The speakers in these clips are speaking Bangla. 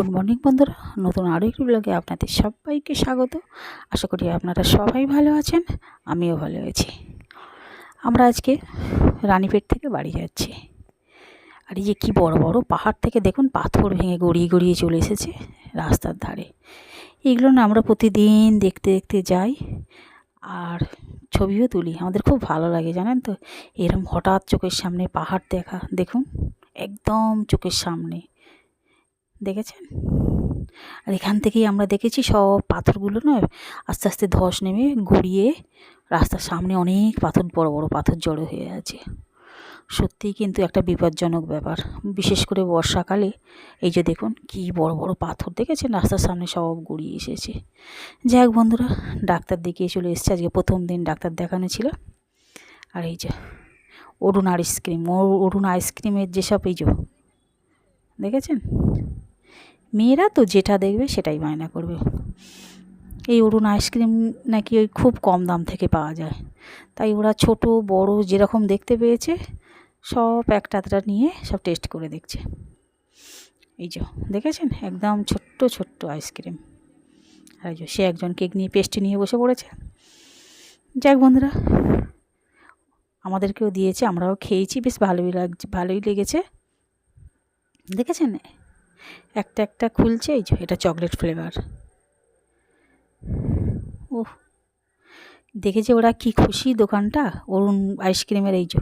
গুড মর্নিং বন্ধুরা। নতুন আরও একটি ব্লগে আপনাদের সবাইকে স্বাগত। আশা করি আপনারা সবাই ভালো আছেন, আমিও ভালো আছি। আমরা আজকে রানীপেট থেকে বাড়ি যাচ্ছি। আর এই যে কী বড় বড় পাহাড় থেকে দেখুন, পাথর ভেঙে গড়িয়ে গড়িয়ে চলে এসেছে রাস্তার ধারে। এগুলো না আমরা প্রতিদিন দেখতে দেখতে যাই আর ছবিও তুলি। আমাদের খুব ভালো লাগে, জানেন তো? এরকম হঠাৎ চোখের সামনে পাহাড় দেখা, দেখুন, একদম চোখের সামনে। দেখেছেন? আর এখান থেকেই আমরা দেখেছি সব পাথরগুলো নয় আস্তে আস্তে ধস নেমে গড়িয়ে রাস্তার সামনে অনেক পাথর, বড় বড় পাথর জড়ো হয়ে আছে। সত্যিই কিন্তু একটা বিপজ্জনক ব্যাপার। বিশেষ করে বর্ষাকালে, এই যে দেখুন কি বড় বড় পাথর দেখেছেন? রাস্তার সামনে সব গড়িয়ে এসেছে। যাই হোক বন্ধুরা, ডাক্তার দেখিয়ে চলে এসেছে। আজকে প্রথম দিন ডাক্তার দেখানো ছিল। আর এই যে, অরুণ আইসক্রিম, অরুণ আইসক্রিমের যেসব এই যে, দেখেছেন? মেয়েরা তো যেটা দেখবে সেটাই বায়না করবে। এই অরুণ আইসক্রিম নাকি ওই খুব কম দাম থেকে পাওয়া যায়। তাই ওরা ছোট, বড় যেরকম দেখতে পেয়েছে, সব একটাতটা নিয়ে সব টেস্ট করে দেখছে। এই যে, দেখেছেন? একদম ছোট্ট ছোট্ট আইসক্রিম। আর যে, সে একজন কেক নিয়ে পেস্ট্রি নিয়ে বসে পড়েছে। যাক বন্ধুরা, আমাদেরকেও দিয়েছে, আমরাও খেয়েছি, বেশ ভালোই লাগছে ভালোই লেগেছে। দেখেছেন? একটা একটা খুলছে, এই যে এটা চকলেট ফ্লেভার ও দেখেছে ওরা কি খুশি দোকানটা? অরুণ আইসক্রিমের এই যে।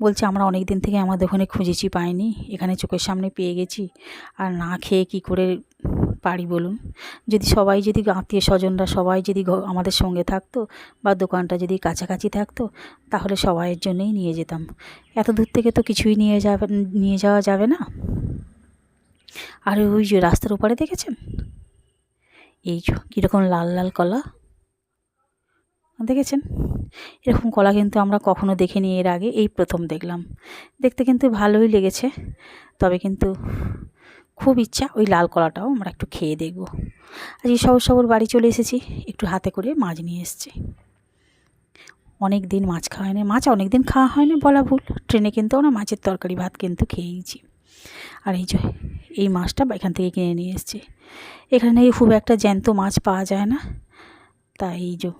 বলছে, আমরা অনেক দিন থেকে আমাদের ওখানে খুঁজেছি, পাইনি। এখানে চোখের সামনে পেয়ে গেছি। আর না খেয়ে কি করে পারি বলুন? যদি সবাই যদি আত্মীয় স্বজনরা সবাই যদি আমাদের সঙ্গে থাকতো বা দোকানটা যদি কাছাকাছি থাকতো, তাহলে সবাইয়ের জন্যই নিয়ে যেতাম। এত দূর থেকে তো কিছুই নিয়ে যাবে, নিয়ে যাওয়া যাবে না। আর ওই যে রাস্তার ওপারে দেখেছেন? এই কীরকম লাল লাল কলা। দেখেছেন? এরকম কলা কিন্তু আমরা কখনো দেখিনি এর আগে, এই প্রথম দেখলাম। দেখতে কিন্তু ভালোই লেগেছে, তবে কিন্তু খুব ইচ্ছা ওই লাল কলাটাও আমরা একটু খেয়ে দেখব। এই সবর সবর বাড়ি চলে এসেছি, একটু হাতে করে মাছ নিয়ে এসেছি। অনেক দিন মাছ খাওয়া হয়নি, মাছ অনেক দিন খাওয়া হয়নি বলা ভুল। ট্রেনে কিন্তু আমরা মাছের তরকারি ভাত কিন্তু খেয়েইছি। আর এই যে, এই মাছটা এখান থেকে কিনে নিয়ে এসেছি। এখানে খুব একটা জ্যান্ত মাছ পাওয়া যায় না। তাই এই যে,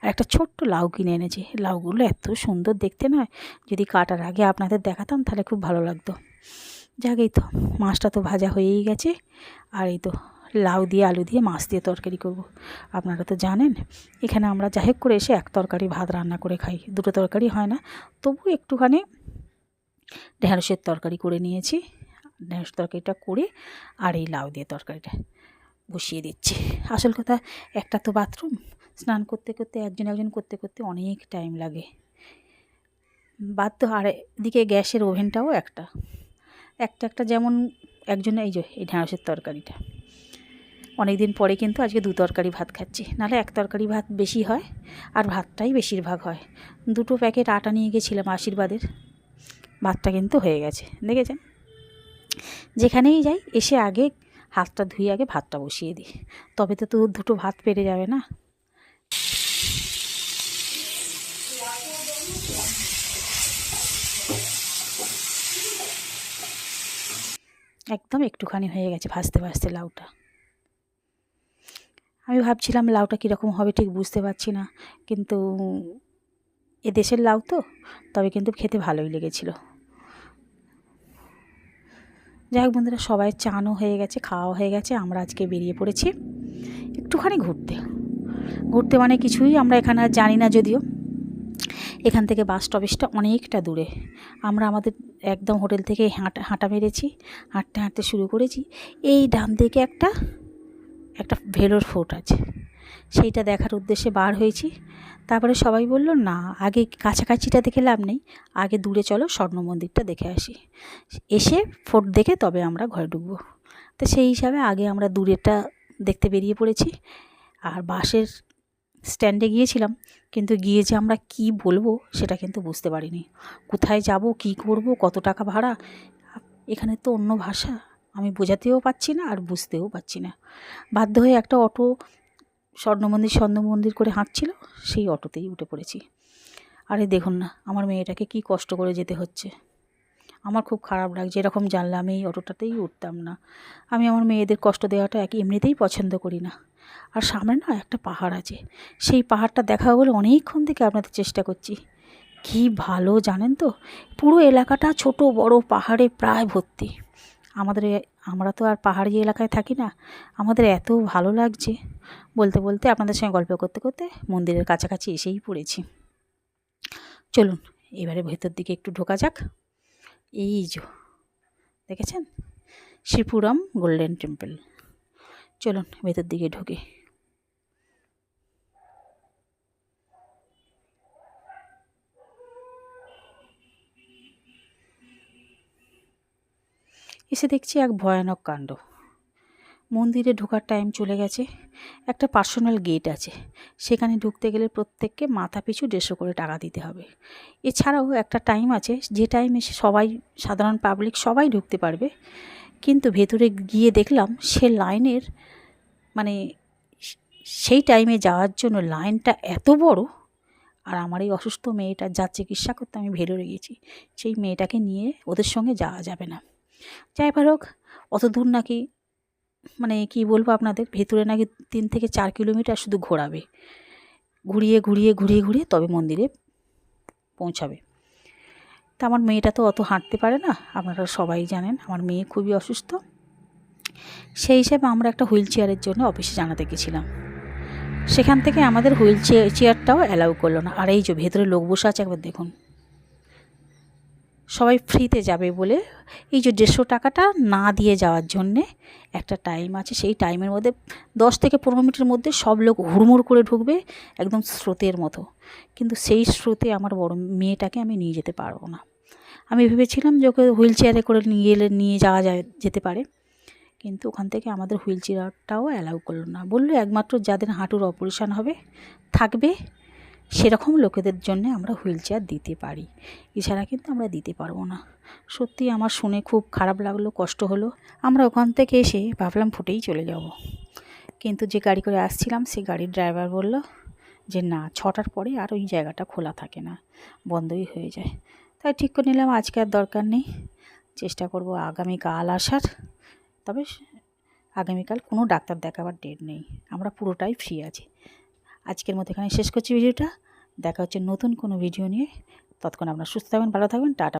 আর একটা ছোট্ট লাউ কিনে এনেছি। লাউগুলো এত সুন্দর দেখতে নয়, যদি কাটার আগে আপনাদের দেখাতাম তাহলে খুব ভালো লাগতো। যাক এই তো, মাছটা তো ভাজা হয়েই গেছে। আর এই তো, লাউ দিয়ে আলু দিয়ে মাছ দিয়ে তরকারি করব। আপনারা তো জানেন, এখানে আমরা যাই হোক করে এসে এক তরকারি ভাত রান্না করে খাই। দুটো তরকারি হয় না, তবু একটুখানি ঢেঁড়সের তরকারি করে নিয়েছি। ঢেঁড়স তরকারিটা করে আর এই লাউ দিয়ে তরকারিটা বসিয়ে দিচ্ছি। আসল কথা, একটা তো বাথরুম, স্নান করতে করতে, একজন একজন করতে করতে অনেক টাইম লাগে। বাধ্য, আর এদিকে গ্যাসের ওভেনটাও একটা। একটা একটা যেমন একজন, এই যে, এই ঢ্যাঁড়সের তরকারিটা। অনেক দিন পরে কিন্তু আজকে দু তরকারি ভাত খাচ্ছি। নাহলে এক তরকারি ভাত বেশি হয় আর ভাতটাই বেশিরভাগ হয়। দুটো প্যাকেট আটা নিয়ে গেছিলাম আশীর্বাদের। ভাতটা কিন্তু হয়ে গেছে। দেখেছেন? যেখানেই যাই, এসে আগে হাতটা ধুয়ে আগে ভাতটা বসিয়ে দিই। তবে তো তো দুটো ভাত পেরে যাবে না? একদম একটুখানি হয়ে গেছে ভাজতে ভাজতে লাউটা। আমি ভাবছিলাম লাউটা কীরকম হবে ঠিক বুঝতে পারছি না, কিন্তু এদেশের লাউ তো, তবে কিন্তু খেতে ভালোই লেগেছিলো। যাই হোক বন্ধুরা, সবাই চানও হয়ে গেছে খাওয়া হয়ে গেছে, আমরা আজকে বেরিয়ে পড়েছি একটুখানি ঘুরতে। ঘুরতে মানে কিছুই আমরা এখানে আর জানি না যদিও। এখান থেকে বাস স্টপেজটা অনেকটা দূরে। আমরা আমাদের একদম হোটেল থেকে হাঁটা হাঁটা মেরেছি, হাঁটতে হাঁটতে শুরু করেছি। এই ডান দিকে একটা একটা ভেলোর ফোর্ট আছে। সেইটা দেখার উদ্দেশ্যে বার হয়েছি। তারপরে সবাই বলল, না, আগে কাছাকাছিটা দেখে লাভ নেই। আগে দূরে চলো, স্বর্ণ মন্দিরটা দেখে আসি। এসে ফোর্ট দেখে তবে আমরা ঘরে ঢুকবো। তো সেই হিসাবে আগে আমরা দূরেরটা দেখতে বেরিয়ে পড়েছি। আর বাসের স্ট্যান্ডে গিয়েছিলাম, কিন্তু গিয়ে যে আমরা কি বলব সেটা কিন্তু বুঝতে পারিনি। কোথায় যাব, কি করব, কত টাকা ভাড়া? এখানে তো অন্য ভাষা। আমি বোঝাতেও পারছি না আর বুঝতেও পারছি না। বাধ্য হয়ে একটা অটো স্বর্ণ মন্দির স্বর্ণ মন্দির করে হাঁটছিল, সেই অটোতেই উঠে পড়েছি। আরে দেখুন না, আমার মেয়েটাকে কি কষ্ট করে যেতে হচ্ছে। আমার খুব খারাপ লাগছে, এরকম জানলে আমি এই অটোটাতেই উঠতাম না। আমি আমার মেয়েদের কষ্ট দেওয়াটা এক এমনিতেই পছন্দ করি না। আর সামনে না একটা পাহাড় আছে, সেই পাহাড়টা দেখা বলে অনেকক্ষণ থেকে আপনাদের চেষ্টা করছি। কী ভালো জানেন তো, পুরো এলাকাটা ছোট বড় পাহাড়ে প্রায় ভর্তি। আমাদের আমরা তো আর পাহাড়ি এলাকায় থাকি না। আমাদের এত ভালো লাগছে। বলতে বলতে আপনাদের সঙ্গে গল্প করতে করতে মন্দিরের কাছাকাছি এসেই পড়েছি। চলুন, এবারে ভেতর দিকে একটু ঢোকা যাক। এই যো, দেখেছেন? Sripuram golden temple. চলুন, ভেতর দিকে ঢুকে। এসে দেখছি এক ভয়ানক কাণ্ড। মন্দিরে ঢোকার টাইম চলে গেছে। একটা পার্সোনাল গেট আছে। সেখানে ঢুকতে গেলে প্রত্যেককে মাথা পিছু দেড়শো করে টাকা দিতে হবে। এছাড়াও একটা টাইম আছে, যে টাইমে সবাই, সাধারণ পাবলিক সবাই ঢুকতে পারবে। কিন্তু ভেতরে গিয়ে দেখলাম, সে লাইনের মানে সেই টাইমে যাওয়ার জন্য লাইনটা এত বড়। আর আমার এই অসুস্থ মেয়েটা যা চিকিৎসা করতে আমি ভেতরে গেছি সেই মেয়েটাকে নিয়ে ওদের সঙ্গে যাওয়া যাবে না। যাই হোক, অত দূর নাকি মানে কি বলব আপনাদের, ভেতরে নাকি তিন থেকে চার কিলোমিটার শুধু ঘোরাবে। ঘুরিয়ে ঘুরিয়ে ঘুরিয়ে ঘুরিয়ে তবে মন্দিরে পৌঁছাবে। তা আমার মেয়েটা তো অত হাঁটতে পারে না, আপনারা সবাই জানেন, আমার মেয়ে খুবই অসুস্থ। সেই হিসাবে আমরা একটা হুইল চেয়ারের জন্য অফিসে জানাতে গেছিলাম। সেখান থেকে আমাদের হুইল চেয়ার চেয়ারটাও অ্যালাউ করল না। আর এই যে ভেতরে লোক বসে আছে, একবার দেখুন। সবাই ফ্রিতে যাবে বলে এই যে দেড়শো টাকাটা না দিয়ে যাওয়ার জন্যে একটা টাইম আছে। সেই টাইমের মধ্যে দশ থেকে পনেরো মিনিটের মধ্যে সব লোক হুড়মুড় করে ঢুকবে একদম স্রোতের মতো। কিন্তু সেই স্রোতে আমার বড় মেয়েটাকে আমি নিয়ে যেতে পারব না। আমি ভেবেছিলাম যে ওকে হুইল চেয়ারে করে নিয়ে গেলে নিয়ে যাওয়া যায়, যেতে পারে। কিন্তু ওখান থেকে আমাদের হুইল চেয়ারটাও অ্যালাউ করল না। বলল একমাত্র যাদের হাঁটুর অপারেশন হবে, থাকবে। সেরকম লোকেদের জন্য আমরা হুইল চেয়ার দিতে পারি। এছাড়া কিন্তু আমরা দিতে পারব না। সত্যি আমার শুনে খুব খারাপ লাগল, কষ্ট হলো। আমরা ওখান থেকে এসে ভাবলাম ফুটেই চলে যাব। কিন্তু যে গাড়ি করে আসছিলাম সেই গাড়ির ড্রাইভার বলল যে, না, ছটার পরে আর ওই জায়গাটা খোলা থাকে না, বন্ধই হয়ে যায়। তাই ঠিক করে নিলাম, আজকে আর দরকার নেই। চেষ্টা করব আগামীকাল আসার। তবে আগামীকাল কোনো ডাক্তার দেখাবার ডেট নেই। আমরা পুরোটাই ফ্রি আছি। আজকের মতো এখানে শেষ করছি ভিডিওটা। দেখা হচ্ছে নতুন কোনো ভিডিও নিয়ে। ততক্ষণ আপনারা সুস্থ থাকবেন, ভালো থাকবেন। টাটা।